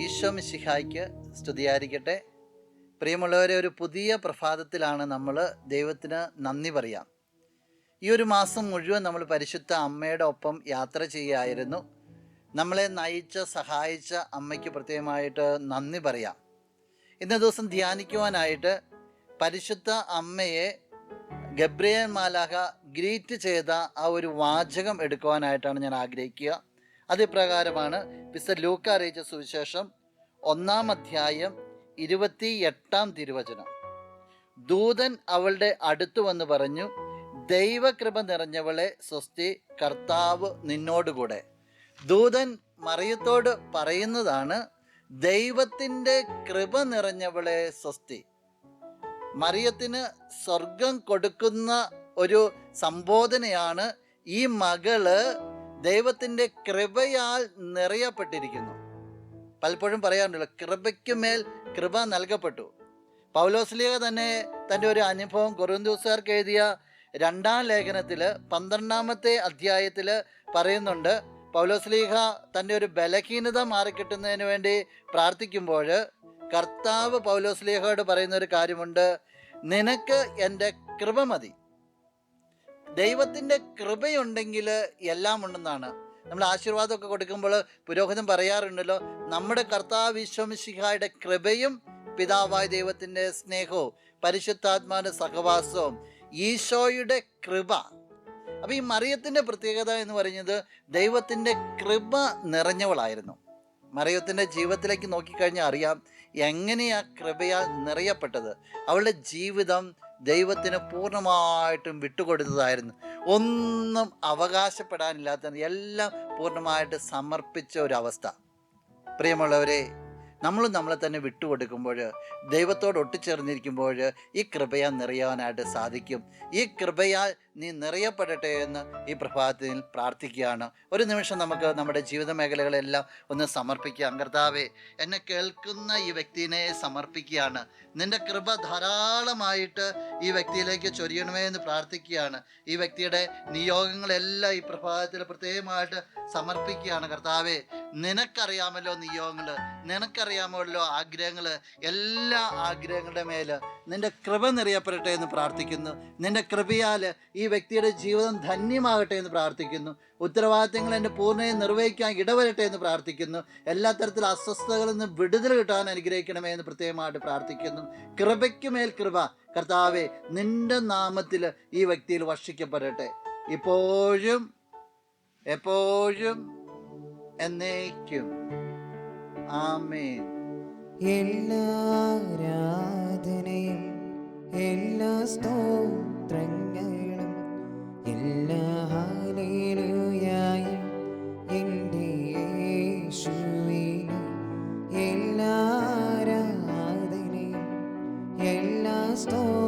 ഈശോ മിശിഹായ്ക്ക് സ്തുതിയായിരിക്കട്ടെ. പ്രിയമുള്ളവരെ ഒരു പുതിയ പ്രഭാതത്തിലാണ് നമ്മൾ ദൈവത്തിന് നന്ദി പറയാം. ഈ ഒരു മാസം മുഴുവൻ നമ്മൾ പരിശുദ്ധ അമ്മയുടെ ഒപ്പം യാത്ര ചെയ്യായിരുന്നു നമ്മളെ നയിച്ച സഹായിച്ച അമ്മയ്ക്ക് പ്രത്യേകമായിട്ട് നന്ദി പറയാം. ഇന്ന ദിവസം ധ്യാനിക്കുവാനായിട്ട് പരിശുദ്ധ അമ്മയെ ഗബ്രിയൻ മാലാഹ ഗ്രീറ്റ് ചെയ്ത ആ ഒരു വാചകം എടുക്കുവാനായിട്ടാണ് ഞാൻ ആഗ്രഹിക്കുക. അത് ഇപ്രകാരമാണ് മിസ്റ്റർ ലൂക്ക അറിയിച്ച സുവിശേഷം ഒന്നാം അധ്യായം ഇരുപത്തി എട്ടാം തിരുവചനം. ദൂതൻ അവളുടെ അടുത്തു വന്ന് പറഞ്ഞു ദൈവകൃപ നിറഞ്ഞവളെ സ്വസ്തി കർത്താവ് നിന്നോടുകൂടെ. ദൂതൻ മറിയത്തോട് പറയുന്നതാണ് ദൈവത്തിന്റെ കൃപ നിറഞ്ഞവളെ സ്വസ്തി. മറിയത്തിന് സ്വർഗം കൊടുക്കുന്ന ഒരു സംബോധനയാണ് ഈ മകൾ ദൈവത്തിന്റെ കൃപയാൽ നിറയപ്പെട്ടിരിക്കുന്നു. പലപ്പോഴും പറയാറുണ്ടല്ലോ കൃപയ്ക്ക് മേൽ കൃപ നൽകപ്പെട്ടു. പൗലോസ്ലിയ തന്നെ തന്റെ ഒരു അനുഭവം കൊറിന്തൂസുകാർക്ക് എഴുതിയ രണ്ടാം ലേഖനത്തിൽ പന്ത്രണ്ടാമത്തെ അധ്യായത്തിൽ പറയുന്നുണ്ട്. പൗലോസ്ലീഹ തന്റെ ഒരു ബലഹീനത മാറിക്കിട്ടുന്നതിന് വേണ്ടി പ്രാർത്ഥിക്കുമ്പോൾ കർത്താവ് പൗലോസ്ലീഹയോട് പറയുന്ന ഒരു കാര്യമുണ്ട്. നിനക്ക് എന്റെ കൃപ മതി. ദൈവത്തിന്റെ കൃപയുണ്ടെങ്കിൽ എല്ലാം ഉണ്ടെന്നാണ്. നമ്മൾ ആശീർവാദമൊക്കെ കൊടുക്കുമ്പോൾ പുരോഹിതൻ പറയാറുണ്ടല്ലോ നമ്മുടെ കർത്താവ് വിശ്വമിശിഹായുടെ കൃപയും പിതാവായ ദൈവത്തിന്റെ സ്നേഹവും പരിശുദ്ധാത്മാവിന്റെ സഹവാസവും ഈശോയുടെ കൃപ. അപ്പോൾ ഈ മറിയത്തിന്റെ പ്രത്യേകത എന്ന് പറയുന്നത് ദൈവത്തിന്റെ കൃപ നിറഞ്ഞവളായിരുന്നു. മറിയത്തിന്റെ ജീവിതത്തിലേക്ക് നോക്കിക്കഴിഞ്ഞാൽ അറിയാം എങ്ങനെയാ കൃപയാൽ നിറയപ്പെട്ടത്. അവളുടെ ജീവിതം ദൈവത്തിന് പൂർണമായിട്ടും വിട്ടുകൊടുത്തതായിരുന്നു. ഒന്നും അവകാശപ്പെടാനില്ലാത്ത എല്ലാം പൂർണമായിട്ട് സമർപ്പിച്ച ഒരവസ്ഥ പ്രിയമുള്ളവരെ നമ്മൾ നമ്മളെ തന്നെ വിട്ടുകൊടുക്കുമ്പോൾ ദൈവത്തോട് ഒട്ടിച്ചേർന്നിരിക്കുമ്പോൾ ഈ കൃപയാൽ നിറയാനായിട്ട് സാധിക്കും. ഈ കൃപയാൽ നീ നിറയപ്പെടട്ടെ എന്ന് ഈ പ്രഭാതത്തിൽ പ്രാർത്ഥിക്കുകയാണ്. ഒരു നിമിഷം നമുക്ക് നമ്മുടെ ജീവിത മേഖലകളെല്ലാം ഒന്ന് സമർപ്പിക്കാം. കർത്താവെ എന്നെ കേൾക്കുന്ന ഈ വ്യക്തിനെ സമർപ്പിക്കുകയാണ്. നിന്റെ കൃപ ധാരാളമായിട്ട് ഈ വ്യക്തിയിലേക്ക് ചൊരിയണമേ എന്ന് പ്രാർത്ഥിക്കുകയാണ്. ഈ വ്യക്തിയുടെ നിയോഗങ്ങളെല്ലാം ഈ പ്രഭാതത്തിൽ പ്രത്യേകമായിട്ട് സമർപ്പിക്കുകയാണ്. കർത്താവെ നിനക്കറിയാമല്ലോ നിയോഗങ്ങൾ നിനക്കറിയാമല്ലോ ആഗ്രഹങ്ങൾ എല്ലാ ആഗ്രഹങ്ങളുടെ മേൽ നിന്റെ കൃപ നിറയപ്പെടട്ടെ എന്ന് പ്രാർത്ഥിക്കുന്നു. നിന്റെ കൃപയാൽ ഈ വ്യക്തിയുടെ ജീവിതം ധന്യമാകട്ടെ എന്ന് പ്രാർത്ഥിക്കുന്നു. ഉത്തരവാദിത്തങ്ങൾ എന്റെ പൂർണയും നിർവഹിക്കാൻ ഇടവരട്ടെ എന്ന് പ്രാർത്ഥിക്കുന്നു. എല്ലാ തരത്തിലും അസ്വസ്ഥതകളിൽ നിന്ന് വിടുതൽ കിട്ടാൻ അനുഗ്രഹിക്കണമേ എന്ന് പ്രത്യേകമായിട്ട് പ്രാർത്ഥിക്കുന്നു. കൃപയ്ക്ക് മേൽ കൃപ. കർത്താവെ നിന്റെ നാമത്തിൽ ഈ വ്യക്തിയിൽ വർഷിക്കപ്പെടട്ടെ. ഇപ്പോഴും എപ്പോഴും എന്നേക്കും. ആമേൻ. എല്ലാ ആരാധനയും എല്ലാ സ്തോത്രങ്ങളും എല്ലാ ഹാലയിലുയായും എന്റെ യേശുവിന് എല്ലാ ആരാധനയും എല്ലാ സ്തോ